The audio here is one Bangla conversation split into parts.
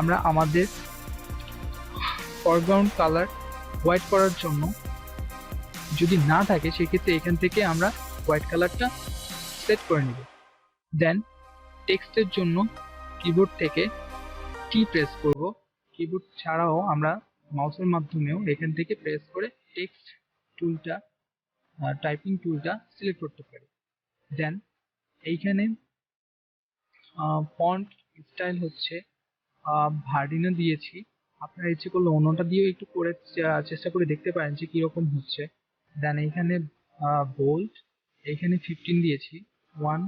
আমরা আমাদের ফরগ্রাউন্ড কালার হোয়াইট করার জন্য যদি না থাকে, সেক্ষেত্রে এখান থেকে আমরা হোয়াইট কালারটা সেট করে নিব। দেন টেক্সটের জন্য কিবোর্ড থেকে টি প্রেস করব। কিবোর্ড ছাড়াও আমরা মাউসের মাধ্যমেও এখান থেকে প্রেস করে টেক্সট টুলটা টাইপিং টুলটা সিলেক্ট করতে পারি। দেন এইখানে ফন্ট স্টাইল হচ্ছে ভার্ডিনো দিয়েছি। আপনারা ইচ্ছে করলে অন্যটা দিয়েও একটু করে চেষ্টা করে দেখতে পারেন যে কীরকম হচ্ছে। দেন এইখানে বোল্ড এইখানে ফিফটিন দিয়েছি ওয়ান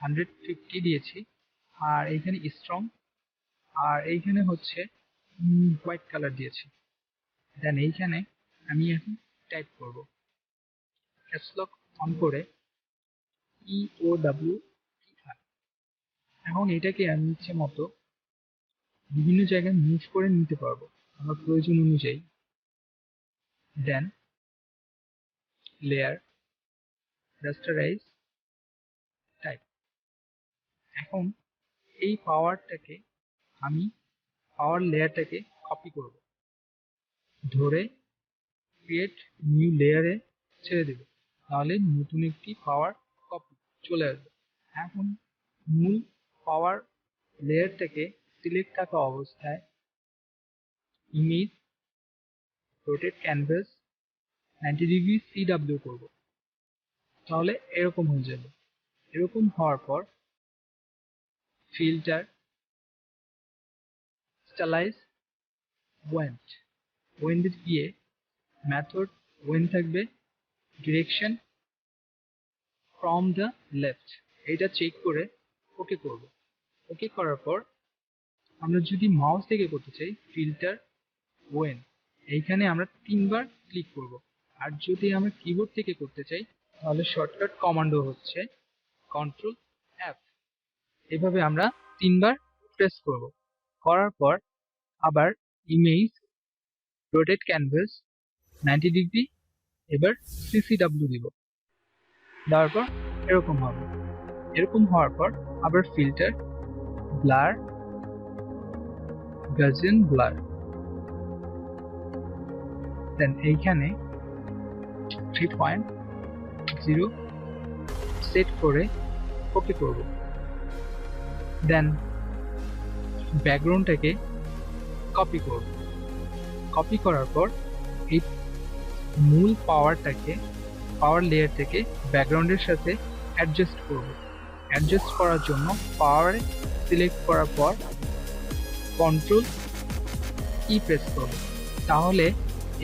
হান্ড্রেড ফিফটি দিয়েছি, আর এইখানে স্ট্রং আর এইখানে হচ্ছে হোয়াইট কালার দিয়েছি। দেন এইখানে আমি এখন টাইপ করব। ক্যাপসলক অন করে ই ও ডাব্লিউ এখন এটাকে আমি ইচ্ছে মতো বিভিন্ন জায়গায় মুভ করে নিতে পারব। আমার প্রয়োজন অনুযায়ী। দেন লেয়ার রাস্টারাইজ টাইপ এখন এই পাওয়ারটাকে আমি পাওয়ার লেয়ারটাকে কপি করব। ধরে ক্রিয়েট নিউ লেয়ারে ছেড়ে দেব। তাহলে নতুন একটি পাওয়ার কপি চলে আসবে। এখন মূল পাওয়ার লেয়ারটাকে সিলেক্ট থাকা অবস্থায় image rotate canvas ninety degree CW করব। তাহলে এরকম হয়ে যাবে। এরকম হওয়ার পর ফিল্টার স্টাইলাইজ ওয়েন্ট ওয়েন্ডে গিয়ে মেথড ওয়েন থাকবে ডিরেকশন ফ্রম দ্য লেফট এটা চেক করে ওকে করব। ওকে করার পর আমরা যদি মাউস থেকে করতে চাই ফিল্টার ওয়েন এইখানে আমরা তিনবার ক্লিক করব। আর যদি আমরা কিবোর্ড থেকে করতে চাই, তাহলে শর্টকাট কমান্ডো হচ্ছে কন্ট্রোল অ্যাপ এভাবে আমরা তিনবার প্রেস করব। করার পর আবার image rotate canvas ninety degree এবার সিসিডাব্লিউ দিব। দেওয়ার পর এরকম হবে। এরকম হওয়ার পর আবার filter blur gaussian blur then এইখানে থ্রি পয়েন্ট জিরো সেট করে ওকে করব। দেন ব্যাকগ্রাউন্ডটাকে কপি করব। কপি করার পর এই মূল পাওয়ারটাকে পাওয়ার লেয়ার থেকে ব্যাকগ্রাউন্ডের সাথে অ্যাডজাস্ট করব। অ্যাডজাস্ট করার জন্য পাওয়ার সিলেক্ট করার পর কন্ট্রোল ই প্রেস করব তাহলে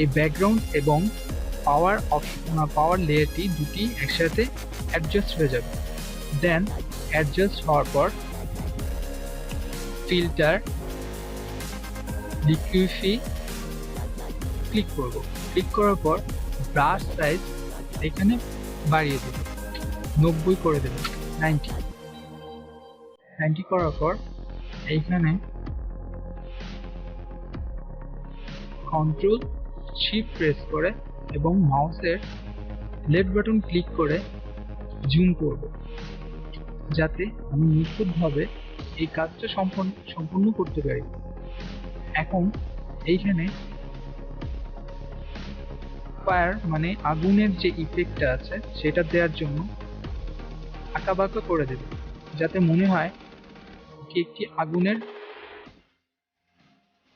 এই ব্যাকগ্রাউন্ড এবং পাওয়ার অপশন পাওয়ার লেয়ারটি দুটি একসাথে অ্যাডজাস্ট হয়ে যাবে। দেন অ্যাডজাস্ট হওয়ার পর ফিল্টার লিকুইফি ক্লিক করব। ক্লিক করার পর ব্রাশ সাইজ এখানে বাড়িয়ে দেব। নব্বই করে দেব। নাইনটি নাইনটি করার পর এইখানে কন্ট্রোল শিফট প্রেস করে এবং মাউসের লেফট বাটন ক্লিক করে জুম করব, যাতে আমি নিখুঁতভাবে এই কাজটা সম্পন্ন সম্পূর্ণ করতে পারি। এখন এইখানে ফায়ার মানে আগুনের যে ইফেক্টটা আছে, সেটা দেওয়ার জন্য আঁকাবাঁকা করে দেবে, যাতে মনে হয় এটি একটি আগুনের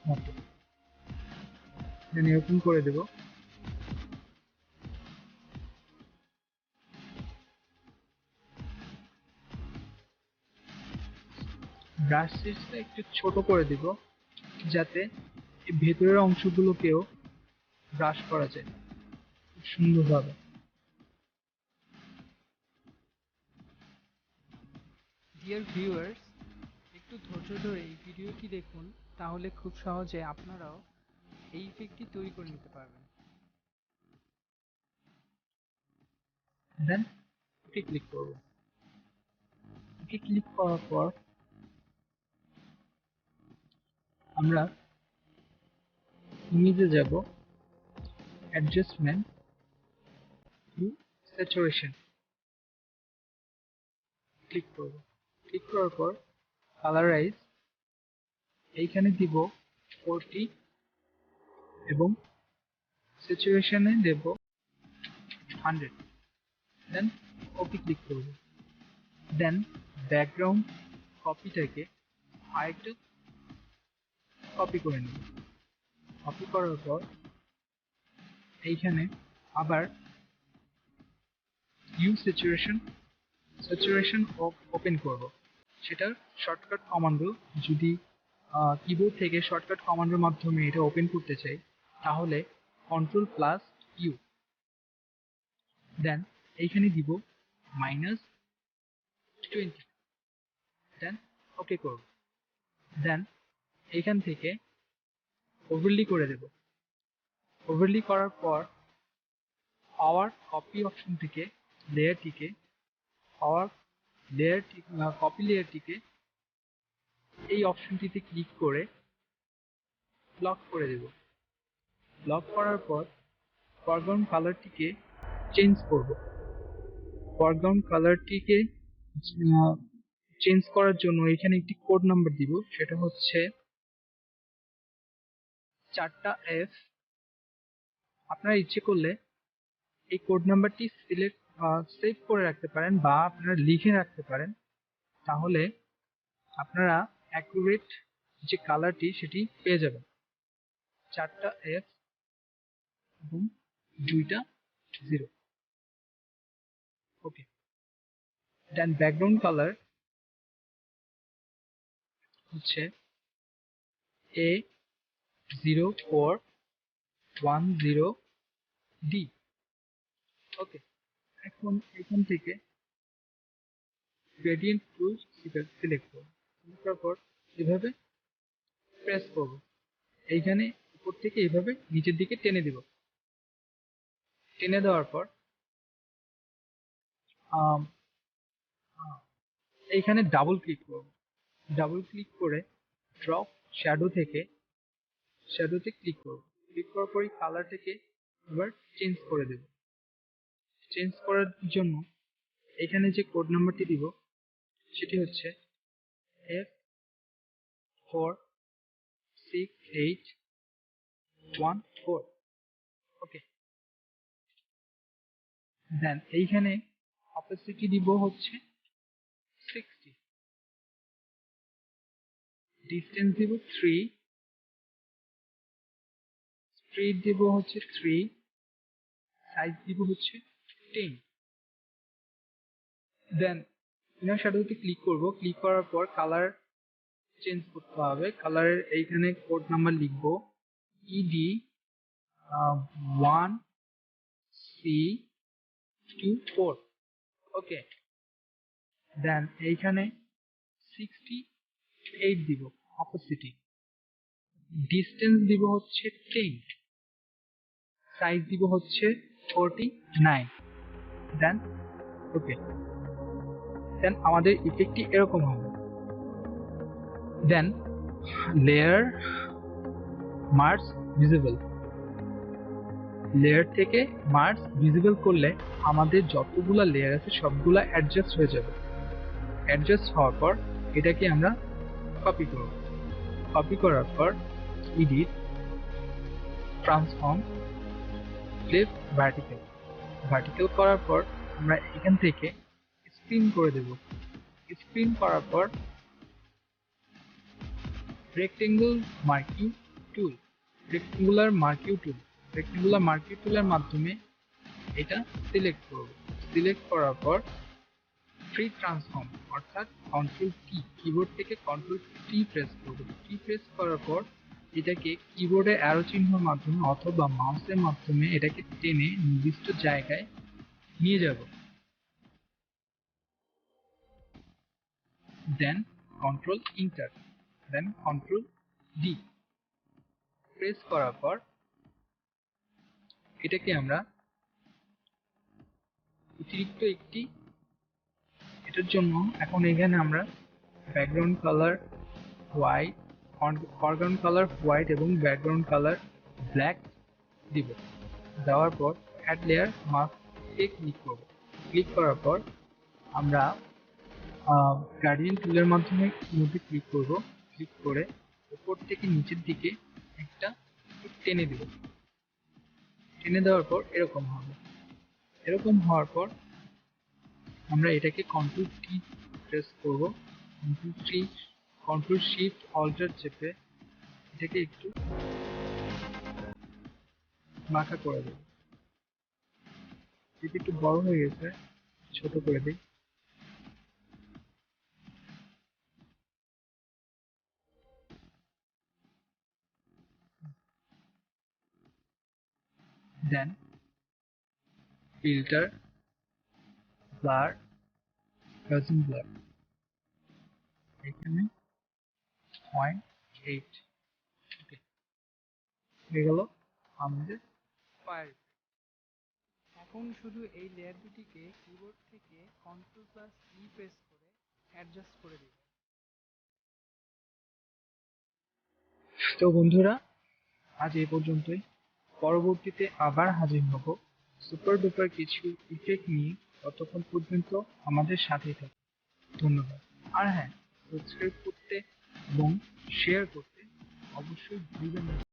মতো। Then এরকম করে দেব। ব্রাশ সাইজটা একটু ছোট করে দিব, যাতে ভেতরের অংশগুলোকেও ব্রাশ করা যায়। খুব সুন্দরভাবে। ডিয়ার ভিউয়ার্স একটু ধৈর্য ধরে এই ভিডিওটি দেখুন, তাহলে খুব সহজে আপনারাও এই ইফেক্টটি তৈরি করে নিতে পারবেন। দেন ওকে ক্লিক করব। ওকে ক্লিক করার পর আমরা ইমেজে যাব অ্যাডজাস্টমেন্ট টু স্যাচুরেশন ক্লিক করব। ক্লিক করার পর কালারাইজ এইখানে দিব ফোরটি এবং সিচুয়েশনে দেব হান্ড্রেড দেন ওকে ক্লিক করব। দেন ব্যাকগ্রাউন্ড কপিটাকে আরেকটু কপি করে নিব। কপি করার পর এইখানে আবার ইউ সিচুয়েশন স্যাচুরেশন ওপেন করব। সেটার শর্টকাট কমান্ডো যদি কিবোর্ড থেকে শর্টকাট কমান্ডের মাধ্যমে এটা ওপেন করতে চাই তাহলে কন্ট্রোল প্লাস ইউ দেন এইখানে দিব মাইনাস টোয়েন্টি দেন ওকে করব। দেন এইখান থেকে ওভারলি করে দেব। ওভারলি করার পর পাওয়ার কপি অপশন থেকে লেয়ারটিকে পাওয়ার লেয়ারটি কপি লেয়ারটিকে এই অপশনটিতে ক্লিক করে লক করে দেব। লক করার পর ফরগ্রাউন্ড কালারটিকে চেঞ্জ করব। ফরগ্রাউন্ড কালারটিকে চেঞ্জ করার জন্য এখানে একটি কোড নাম্বার দিব। সেটা হচ্ছে চারটা এফ আপনারা ইচ্ছে করলে এই কোড নাম্বারটি সিলেক্ট সেভ করে রাখতে পারেন বা আপনারা লিখে রাখতে পারেন। তাহলে আপনারা অ্যাকুরেট যে কালারটি সেটি পেয়ে যাবেন। চারটা এফ এবং দুইটা zero okay then background colour হচ্ছে জিরো ডি ওকে এখন এখান থেকে গ্রেডিয়েন্ট টুল করব সিলেক্ট করার পর এভাবে প্রেস করব। এইখানে উপর থেকে এইভাবে নিচের দিকে টেনে দেব। টেনে দেওয়ার পর এইখানে ডাবল ক্লিক করব। ডাবল ক্লিক করে ড্রপ শ্যাডো থেকে শ্যাডোতে ক্লিক করব। ক্লিক করার পর এই কালারটাকে এবার চেঞ্জ করে দেব। চেঞ্জ করার জন্য এখানে যে কোড নাম্বারটি দিব, সেটি হচ্ছে F four six eight one four then, এইখানে অপাসিটি দিব হচ্ছে সিক্সটি ডিস্টেন্স দিব থ্রি স্পিড দিব হচ্ছে থ্রি সাইজ দিব হচ্ছে টেন দেন ইনার শ্যাডোতে ক্লিক করব। ক্লিক করার পর কালার চেঞ্জ করতে হবে। কালারের এইখানে কোড নাম্বার লিখব। E D one C two four okay then এইখানে সিক্সটি এইট দিব অপোসিটি ডিস্টেন্স দিব হচ্ছে টেন সাইজ দিব হচ্ছে ফোরটি নাইন দেন ওকে দেন আমাদের ইফেক্টটি এরকম হবে। Then layer merge visible layer থেকে মার্স ভিজিবল করলে আমাদের যতগুলা লেয়ার আছে সবগুলা অ্যাডজাস্ট হয়ে যাবে। অ্যাডজাস্ট হওয়ার পর এটাকে আমরা কপি করব। কপি করার পর edit transform flip vertical vertical করার পর আমরা এখান থেকে স্পিন করে দেব। স্পিন করার পর rectangle marking tool rectangular marquee tool rectangular marquee টুলের মাধ্যমে এটা সিলেক্ট করব। সিলেক্ট করার পর ফ্রি ট্রান্সফর্ম অর্থাৎ কন্ট্রোল টি কিবোর্ড থেকে কন্ট্রোল টি প্রেস করব। টি প্রেস করার পর এটাকে কিবোর্ডে অ্যারো চিহ্নের মাধ্যমে অথবা মাউসের মাধ্যমে এটাকে টেনে নির্দিষ্ট জায়গায় নিয়ে যাব। Then control enter then control D press করার পর এটাকে আমরা অতিরিক্ত একটি এটার জন্য এখন এখানে আমরা background colour white foreground colour white এবং ব্যাকগ্রাউন্ড কালার ব্ল্যাক দিব। দেওয়ার পর অ্যাড লেয়ার মাস্কে ক্লিক করব। ক্লিক করার পর আমরা গার্ডিয়ান টুলের মাধ্যমে মধ্যে ক্লিক করব। ক্লিক করে উপর থেকে নিচের দিকে একটা টেনে দেব। টেনে দেওয়ার পর এরকম হবে। এরকম হওয়ার পর আমরা এটাকে কন্ট্রোল টি প্রেস করব। Control T control shift alt চেপে এটাকে একটু বাঁকা করে দেব। এটি একটু বড় হয়ে গেছে, ছোট করে দিই। Then. Filter blur doesn't blur এখানে পয়েন্ট এইট হয়ে গেল আমাদের ফায়ার এখন শুধু এই লেয়ার দুটিকে কিবোর্ড থেকে কন্ট্রোল প্লাস ই প্রেস করে অ্যাডজাস্ট করে দিবে তো বন্ধুরা, আজ এই পর্যন্তই। পরবর্তীতে আবার হাজির হব। সুপার ডুপার কিছু ইফেক্ট নিয়ে ততক্ষণ পর্যন্ত আমাদের সাথেই থাকুন। ধন্যবাদ। আর হ্যাঁ সাবস্ক্রাইব করতে এবং শেয়ার করতে অবশ্যই ভুলবেন না।